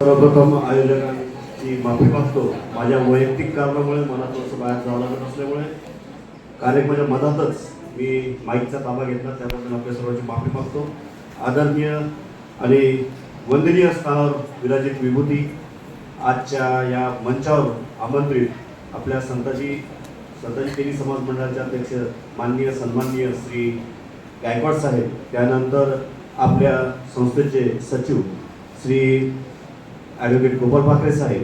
सर्वप्रथम आयोजकांची माफी मागतो. माझ्या वैयक्तिक कारणामुळे मला थोडंसं बाहेर जावं लागत असल्यामुळे कार्यक्रमाच्या मधातच मी माईकचा ताबा घेतला त्याबद्दल आपल्या सर्वांची माफी मागतो. आदरणीय आणि वंदनीय स्थानावर विराजित विभूती आजच्या या मंचावर आमंत्रित आपल्या संताजी संताजी तेली समाज मंडळाचे अध्यक्ष माननीय सन्माननीय श्री गायकवाड साहेब त्यानंतर आपल्या संस्थेचे सचिव श्री ॲडव्होकेट गोपाल भाकरे साहेब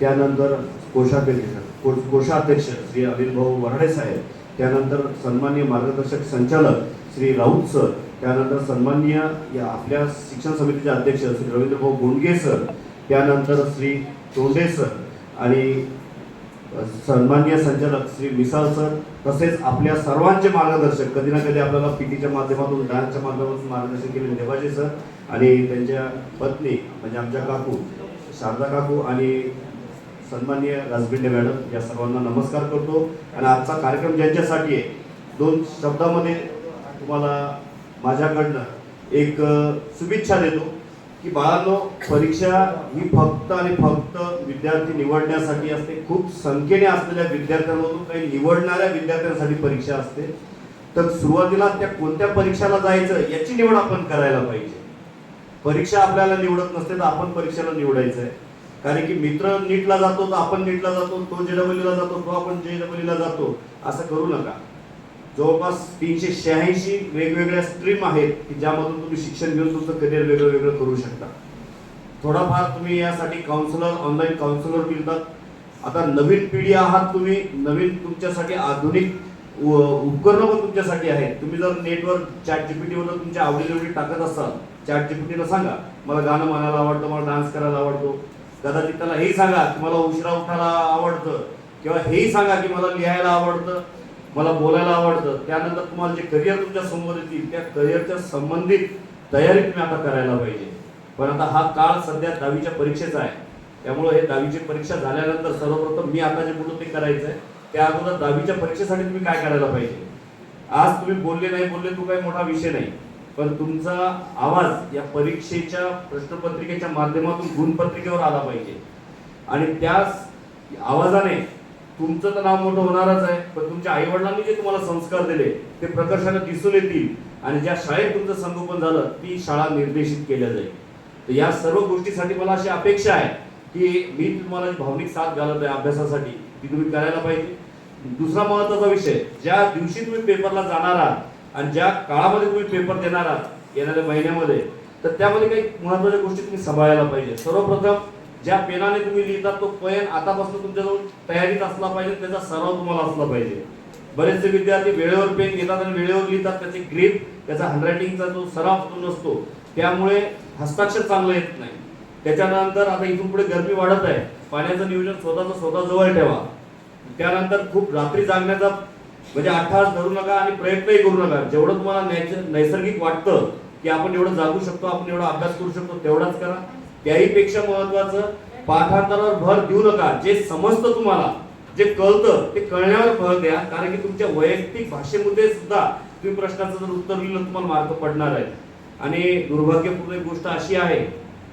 त्यानंतर कोषाध्यक्ष को- कोषाध्यक्ष श्री अनिल भाऊ वराडे साहेब त्यानंतर सन्मान्य मार्गदर्शक संचालक श्री राऊत सर त्यानंतर सन्मान्य या आपल्या शिक्षण समितीचे अध्यक्ष श्री रवींद्र भाऊ गोंडगे सर त्यानंतर श्री तोंडे सर आणि सन्मान्य संचालक श्री मिसाळ सर तसेच आपल्या सर्वांचे मार्गदर्शक कधी ना कधी आपल्याला पीटीच्या माध्यमातून डान्सच्या माध्यमातून मार्गदर्शन केले देवाजी सर आणि त्यांच्या पत्नी म्हणजे आमच्या काकू शारदा काकू आणि सन्माननीय राजबिंडे मॅडम या सर्वांना नमस्कार करतो. आणि आजचा कार्यक्रम ज्यांच्यासाठी आहे दोन शब्दामध्ये तुम्हाला माझ्याकडनं एक शुभेच्छा देतो की बाळांनो परीक्षा ही फक्त आणि फक्त विद्यार्थी निवडण्यासाठी असते. खूप संख्येने असलेल्या विद्यार्थ्यांमधून काही निवडणाऱ्या विद्यार्थ्यांसाठी परीक्षा असते. तर सुरुवातीला त्या कोणत्या परीक्षाला जायचं याची निवड आपण करायला पाहिजे. परीक्षा आपल्याला निवडत नसते तर आपण परीक्षेला निवडायचं आहे कारण की मित्र नीटला जातो तर आपण नीटला जातो तो जेडब्ल्यूला जातो तो आपण जेडब्ल्यूला जातो. असं करू नका. जवळपास तीनशे शहाऐंशी वेगवेगळ्या स्ट्रीम आहेत की ज्यामधून तुम्ही शिक्षण घेऊन तुमचं करिअर वेगळं वेगळं करू शकता. थोडाफार तुम्ही यासाठी काउन्सिलर ऑनलाईन काउन्सिलर मिळतात. आता नवीन पिढी आहात तुम्ही नवीन तुमच्यासाठी आधुनिक उपकरणं पण तुमच्यासाठी आहेत. तुम्ही जर नेटवर चॅट जीपीटीवर तुमच्या आवडीनिवडी टाकत असाल चॅट जीपीटीला सांगा. मला गाणं म्हणायला आवडतं मला डान्स करायला आवडतो. कदाचित त्याला हेही सांगा की मला उशिरा उठायला आवडतं. किंवा हेही सांगा की मला लिहायला आवडतं मला बोलायला आवडतं. त्यानंतर तुम्हाला जे करिअर तुमच्यासमोर येतील त्या करिअरच्या संबंधित तयारी तुम्ही आता करायला पाहिजे. पण आता हा काळ सध्या दहावीच्या परीक्षेचा आहे. त्यामुळे हे दहावीची परीक्षा झाल्यानंतर सर्वप्रथम मी आता जे बोलतो ते करायचं आहे त्या अगोदर दहावीच्या परीक्षेसाठी तुम्ही काय करायला पाहिजे? आज तुम्ही बोलले नाही बोलले तो काही मोठा विषय नाही. पण तुमचा आवाज या परीक्षेच्या प्रश्नपत्रिकेच्या माध्यमातून गुणपत्रिकेवर आला पाहिजे. आणि त्याच आवाजाने तुमचं तर नाव मोठं होणारच आहे पण तुमच्या आई वडिलांनी जे तुम्हाला संस्कार दिले ते प्रकर्षाने दिसून येतील. आणि ज्या शाळेत तुमचं संगोपन झालं ती शाळा निर्देशित केल्या जाईल. तर या सर्व गोष्टीसाठी मला अशी अपेक्षा आहे की मी तुम्हाला भावनिक साथ घालत आहे अभ्यासासाठी ती तुम्ही करायला पाहिजे. दुसरा महत्त्वाचा विषय ज्या दिवशी तुम्ही पेपरला जाणार आहात आणि ज्या काळामध्ये तुम्ही पेपर देणार आहात येणाऱ्या महिन्यामध्ये तर त्यामध्ये काही महत्त्वाच्या गोष्टी तुम्ही सांभाळायला पाहिजे. सर्वप्रथम ज्या पेनाने तुम्ही लिहितात तो पेन आतापासून तुमच्याजवळ तयारीत असला पाहिजे त्याचा सराव तुम्हाला असला पाहिजे. बरेचसे विद्यार्थी वेळेवर पेन घेतात आणि वेळेवर लिहितात त्याचे ग्रीप त्याचा हँडरायटिंगचा जो सराव तो नसतो त्यामुळे हस्ताक्षर चांगलं येत नाही. त्याच्यानंतर आता इथून पुढे गरमी वाढत आहे पाण्याचं नियोजन स्वतःचं स्वतः जवळ ठेवा. त्यानंतर खूप रात्री जागण्याचा म्हणजे अठ्ठास धरू नका आणि प्रयत्नही करू नका. जेवढं तुम्हाला नैसर्गिक वाटतं की आपण एवढं जागू शकतो आपण एवढा अभ्यास करू शकतो तेवढाच करा. त्याही पेक्षा महत्वाचं पाठांतरावर भर देऊ नका. जे समजतं तुम्हाला जे कळतं ते कळण्यावर भर द्या. कारण की तुमच्या वैयक्तिक भाषेमध्ये सुद्धा तुम्ही प्रश्नाचं जर उत्तर लिहिलं तुम्हाला मार्क पडणार आहे. आणि दुर्भाग्यपूर्ण एक गोष्ट अशी आहे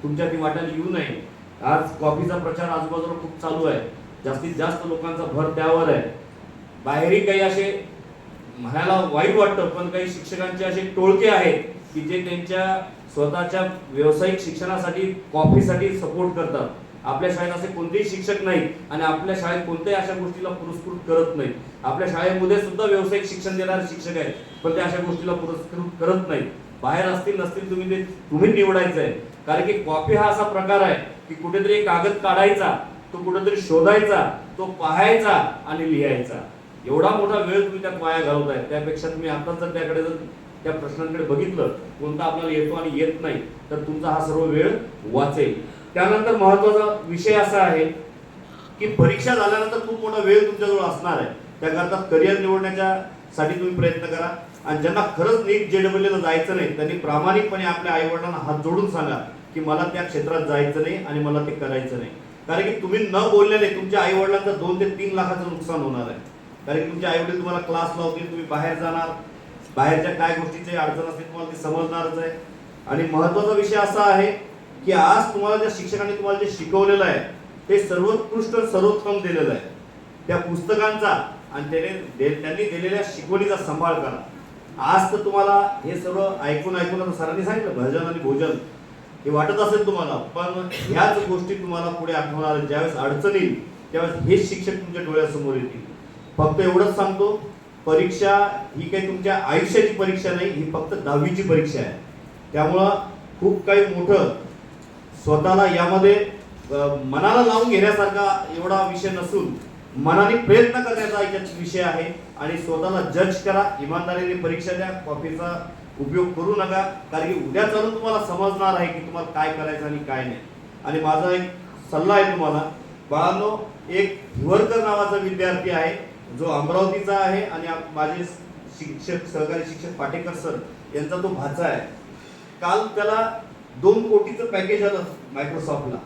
तुमच्या ती वाट्याला येऊ नये. आज कॉफीचा प्रचार आजूबाजूला खूप चालू आहे. जास्तीत जास्त लोकांचा भर त्यावर आहे. बाहेरही काही असे म्हणायला वाईट वाटतं पण काही शिक्षकांचे असे टोळके आहेत की जे त्यांच्या स्वतःच्या व्यावसायिक शिक्षणासाठी कॉफीसाठी सपोर्ट करतात. आपल्या शाळेत असे कोणतेही शिक्षक नाहीत आणि आपल्या शाळेत कोणत्याही अशा गोष्टीला पुरस्कृत करत नाहीत. आपल्या शाळेमध्ये सुद्धा व्यावसायिक शिक्षण देणारे शिक्षक आहेत पण ते अशा गोष्टीला पुरस्कृत करत नाहीत. बाहेर असतील नसतील तुम्ही ते तुम्ही निवडायचं आहे. कारण की कॉफी हा असा प्रकार आहे की कुठेतरी कागद काढायचा तो कुठेतरी शोधायचा तो पाहायचा आणि लिहायचा. एवढा मोठा वेळ तुम्ही त्यात वाया घालवताय त्यापेक्षा तुम्ही आता जर त्याकडे जर त्या प्रश्नांकडे बघितलं कोणता आपल्याला येतो आणि येत नाही तर तुमचा हा सर्व वेळ वाचेल. त्यानंतर महत्त्वाचा विषय असा आहे की परीक्षा झाल्यानंतर खूप मोठा वेळ तुमच्याजवळ असणार आहे. त्याकरता करिअर निवडण्याच्या साठी तुम्ही प्रयत्न करा. आणि ज्यांना खरंच नीट जेडब्ल्यूला जायचं नाही त्यांनी प्रामाणिकपणे आपल्या आई वडिलांना हात जोडून सांगा की मला त्या क्षेत्रात जायचं नाही आणि मला ते करायचं नाही. कारण की तुम्ही न बोलल्याने तुमच्या आई वडिलांचं दोन ते तीन लाखाचं नुकसान होणार आहे. कारण की तुमचे आई वडील तुम्हाला क्लास लावतील तुम्ही बाहेर जाणार. बाहेरच्या काय गोष्टीचे अडचण असतील तुम्हाला ते समजणारच आहे. आणि महत्त्वाचा विषय असा आहे की आज तुम्हाला ज्या शिक्षकांनी तुम्हाला जे शिकवलेलं आहे ते सर्वोत्कृष्ट सर्वोत्तम दिलेलं आहे. त्या पुस्तकांचा आणि त्याने दे- त्यांनी दिलेल्या शिकवणीचा सांभाळ करा. आज तर तुम्हाला हे सर्व ऐकून ऐकून सरांनी सांगितलं भजन आणि भोजन. हे वाटत असेल तुम्हाला पण ह्याच गोष्टी तुम्हाला पुढे आठवणार. ज्यावेळेस अडचण येईल त्यावेळेस हेच शिक्षक तुमच्या डोळ्यासमोर येतील. फक्त एवढंच सांगतो परीक्षा ही काही तुमच्या आयुष्याची परीक्षा नाही ही फक्त दहावीची परीक्षा आहे. त्यामुळं खूप काही मोठं स्वतःला यामध्ये मनाला लावून घेण्यासारखा एवढा विषय नसून मनाने प्रयत्न करण्याचा याच्यात विषय आहे आणि स्वतःला जज करा इमानदारीने परीक्षा द्या कॉफीचा उपयोग करू नका कारण की उद्या चालून तुम्हाला समजणार आहे की तुम्हाला काय करायचं आणि काय नाही. आणि माझा एक सल्ला आहे तुम्हाला बाळांनो एक हिवरकर नावाचा विद्यार्थी आहे जो अमरावतीचा आहे आणि माझे शिक्षक सहकारी शिक्षक पाटेकर सर यांचा तो भाचा आहे. काल त्याला दोन कोटीचं पॅकेज आलं मायक्रोसॉफ्टला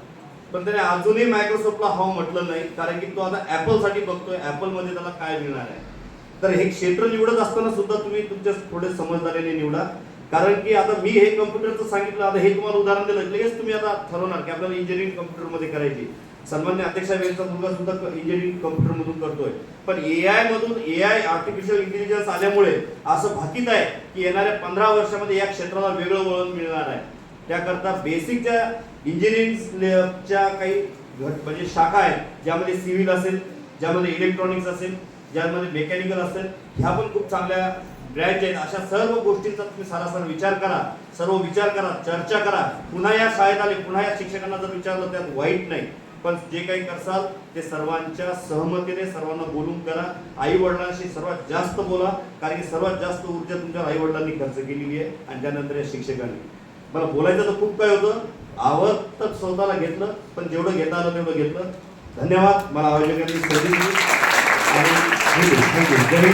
पण त्याने अजूनही मायक्रोसॉफ्टला हाव म्हटलं नाही कारण की तो आता ॲपलसाठी बघतोय. ॲपलमध्ये त्याला काय मिळणार आहे? तर हे क्षेत्र निवडत असताना सुद्धा तुम्ही तुमच्या थोडे समजदारीने निवडा. कारण की आता मी हे कम्प्युटरचं सांगितलं आता हे तुम्हाला उदाहरण दिलं लगेच तुम्ही आता ठरवणार की आपल्याला इंजिनिअरिंग कम्प्युटरमध्ये करायची. सन्मान्य अध्यक्ष मुलगा सुद्धा इंजिनिअरिंग कम्प्युटर मधून करतोय. पण ए आय मधून ए आय आर्टिफिशियल इंटेलिजन्स आल्यामुळे असं भाकीत आहे की येणाऱ्या पंधरा वर्षामध्ये या क्षेत्राला वेगळं वळण मिळणार आहे. त्याकरता बेसिक ज्या इंजिनिअरिंगच्या काही घट म्हणजे शाखा आहेत ज्यामध्ये सिव्हिल असेल ज्यामध्ये इलेक्ट्रॉनिक्स असेल ज्यामध्ये मेकॅनिकल असेल ह्या पण खूप चांगल्या ब्रँच आहेत. अशा सर्व गोष्टींचा तुम्ही सारासार विचार करा सर्व विचार करा चर्चा करा. पुन्हा या शाळेत आले पुन्हा या शिक्षकांना जर विचारलं त्यात वाईट नाही. पण जे काही करसाल ते सर्वांच्या सहमतीने सर्वांना बोलून करा. आई वडिलांशी सर्वात जास्त बोला कारण की सर्वात जास्त ऊर्जा तुमच्या आई वडिलांनी खर्च केलेली आहे आणि त्यानंतर या शिक्षकांनी. मला बोलायचं तर खूप काय होतं आवडतं स्वतःला घेतलं पण जेवढं घेता आलं तेवढं घेतलं. धन्यवाद मला आवश्यक आणि थँक्यू.